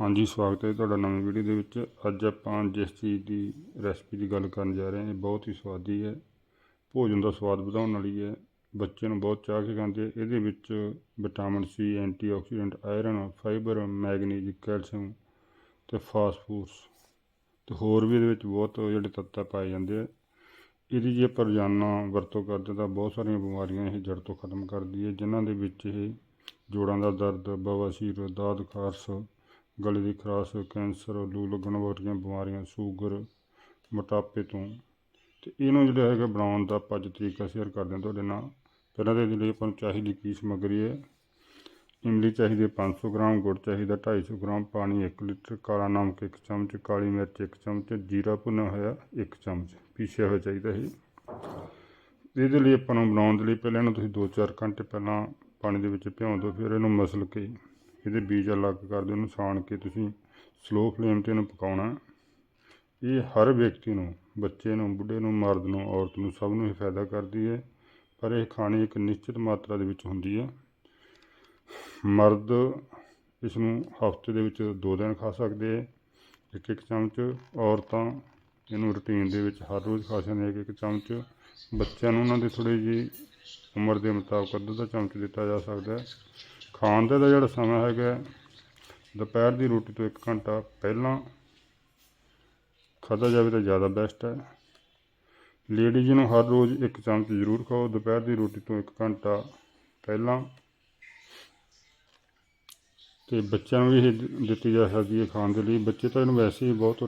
ਹਾਂਜੀ, ਸਵਾਗਤ ਹੈ ਤੁਹਾਡਾ ਨਵੀਂ ਵੀਡੀਓ ਦੇ ਵਿੱਚ। ਅੱਜ ਆਪਾਂ ਜਿਸ ਚੀਜ਼ ਦੀ ਰੈਸਪੀ ਦੀ ਗੱਲ ਕਰਨ ਜਾ ਰਹੇ ਹਾਂ, ਇਹ ਬਹੁਤ ਹੀ ਸਵਾਦੀ ਹੈ। ਭੋਜਨ ਦਾ ਸਵਾਦ ਵਧਾਉਣ ਵਾਲੀ ਹੈ। ਬੱਚੇ ਨੂੰ ਬਹੁਤ ਚਾਹ ਕੇ ਖਾਂਦੇ ਇਹਦੇ ਵਿੱਚ vitamin C antioxidant iron fibre manganese calcium ਤੇ ਫਾਸਫੋਰਸ ਤੇ ਹੋਰ ਵੀ ਇਹਦੇ ਵਿੱਚ ਬਹੁਤ ਜਿਹੜੇ ਤੱਤ ਪਾਏ ਜਾਂਦੇ ਆ। ਇਹਦੀ ਜੇ ਆਪਾਂ ਰੋਜ਼ਾਨਾ ਵਰਤੋਂ ਕਰਦੇ ਤਾਂ ਬਹੁਤ ਸਾਰੀਆਂ ਬਿਮਾਰੀਆਂ ਇਹ ਜੜ ਤੋਂ ਖਤਮ ਕਰਦੀ ਹੈ, ਜਿਨ੍ਹਾਂ ਦੇ ਵਿੱਚ ਇਹ ਜੋੜਾਂ ਦਾ ਦਰਦ, ਬਵਾਸੀਰ, ਦਾਦ, ਖਾਰਸ ਗਲੇ ਦੀ ਖਰਾਸ਼, ਕੈਂਸਰ, ਲੂ ਲੱਗਣ ਵਰਗੀਆਂ ਬਿਮਾਰੀਆਂ, ਸ਼ੂਗਰ, ਮੋਟਾਪੇ ਤੋਂ। ਤੇ ਇਹਨੂੰ ਜਿਹੜਾ ਹੈਗਾ ਬਣਾਉਣ ਦਾ ਆਪਾਂ ਤਰੀਕਾ ਸ਼ੇਅਰ ਕਰਦੇ ਹਾਂ ਤੁਹਾਡੇ ਨਾਲ। ਪਹਿਲਾਂ ਤਾਂ ਇਹਦੇ ਲਈ ਆਪਾਂ ਨੂੰ ਚਾਹੀਦੀ ਕੀ ਸਮੱਗਰੀ ਹੈ? ਇਮਲੀ ਚਾਹੀਦੀ ਹੈ 500 ਗ੍ਰਾਮ, ਗੁੜ ਚਾਹੀਦਾ 250 ਗ੍ਰਾਮ, ਪਾਣੀ 1 ਲੀਟਰ, ਕਾਲਾ ਨਮਕ 1 ਚਮਚ, ਕਾਲੀ ਮਿਰਚ 1 ਚਮਚ, ਜੀਰਾ ਭੁੰਨਿਆ ਹੋਇਆ 1 ਚਮਚ, ਪੀਸਿਆ ਹੋਇਆ ਚਾਹੀਦਾ ਇਹ ਇਹਦੇ ਲਈ ਆਪਾਂ ਨੂੰ ਬਣਾਉਣ ਦੇ ਲਈ ਪਹਿਲਾਂ ਇਹਨੂੰ ਤੁਸੀਂ 2-4 ਘੰਟੇ ਪਹਿਲਾਂ ਪਾਣੀ ਦੇ ਵਿੱਚ ਭਿਉਂ ਦਿਓ, ਫਿਰ ਇਹਨੂੰ ਮਸਲ ਕੇ ਇਹਦੇ ਬੀਜ ਅਲੱਗ ਕਰ ਦਿਓ ਇਹਨੂੰ ਸਾਣ ਕੇ, ਤੁਸੀਂ ਸਲੋ ਫਲੇਮ ਤੇ ਇਹਨੂੰ ਪਕਾਉਣਾ ਇਹ ਹਰ ਵਿਅਕਤੀ ਨੂੰ, ਬੱਚੇ ਨੂੰ, ਬੁੱਢੇ ਨੂੰ, ਮਰਦ ਨੂੰ, ਔਰਤ ਨੂੰ ਸਭ ਨੂੰ ਇਹ ਫਾਇਦਾ ਕਰਦੀ ਹੈ, ਪਰ ਇਹ ਖਾਣੀ ਇੱਕ ਨਿਸ਼ਚਿਤ ਮਾਤਰਾ ਦੇ ਵਿੱਚ ਹੁੰਦੀ ਹੈ। ਮਰਦ ਇਸ ਨੂੰ ਹਫ਼ਤੇ ਦੇ ਵਿੱਚ ਦੋ ਦਿਨ ਖਾ ਸਕਦੇ ਹੈ, ਇੱਕ ਇੱਕ ਚਮਚ। ਔਰਤਾਂ ਇਹਨੂੰ ਰੁਟੀਨ ਦੇ ਵਿੱਚ ਹਰ ਰੋਜ਼ ਖਾ ਸਕਦੇ ਇੱਕ ਇੱਕ ਚਮਚ। ਬੱਚਿਆਂ ਨੂੰ ਉਹਨਾਂ ਦੇ ਥੋੜ੍ਹੀ ਜਿਹੀ ਉਮਰ ਦੇ ਮੁਤਾਬਕ ਅੱਧਾ ਅੱਧਾ ਚਮਚ ਦਿੱਤਾ ਜਾ ਸਕਦਾ ਖਾਣ ਦਾ ਜਿਹੜਾ ਸਮਾਂ ਹੈਗਾ ਦੁਪਹਿਰ ਦੀ ਰੋਟੀ ਤੋਂ 1 ਘੰਟਾ ਪਹਿਲਾਂ ਖਾਧਾ ਜਾਵੇ ਤਾਂ ਜ਼ਿਆਦਾ ਬੈਸਟ ਹੈ। ਲੇਡੀਜ਼ ਨੂੰ ਹਰ ਰੋਜ਼ ਇੱਕ ਚਮਚ ਜ਼ਰੂਰ ਖਾਓ, ਦੁਪਹਿਰ ਦੀ ਰੋਟੀ ਤੋਂ 1 ਘੰਟਾ ਪਹਿਲਾਂ। ਤੇ ਬੱਚਿਆਂ ਨੂੰ ਵੀ ਇਹ ਦਿੱਤੀ ਜਾ ਸਕਦੀ ਹੈ ਖਾਣ ਦੇ ਲਈ। ਬੱਚੇ ਤਾਂ ਇਹਨੂੰ ਵੈਸੇ ਹੀ ਬਹੁਤ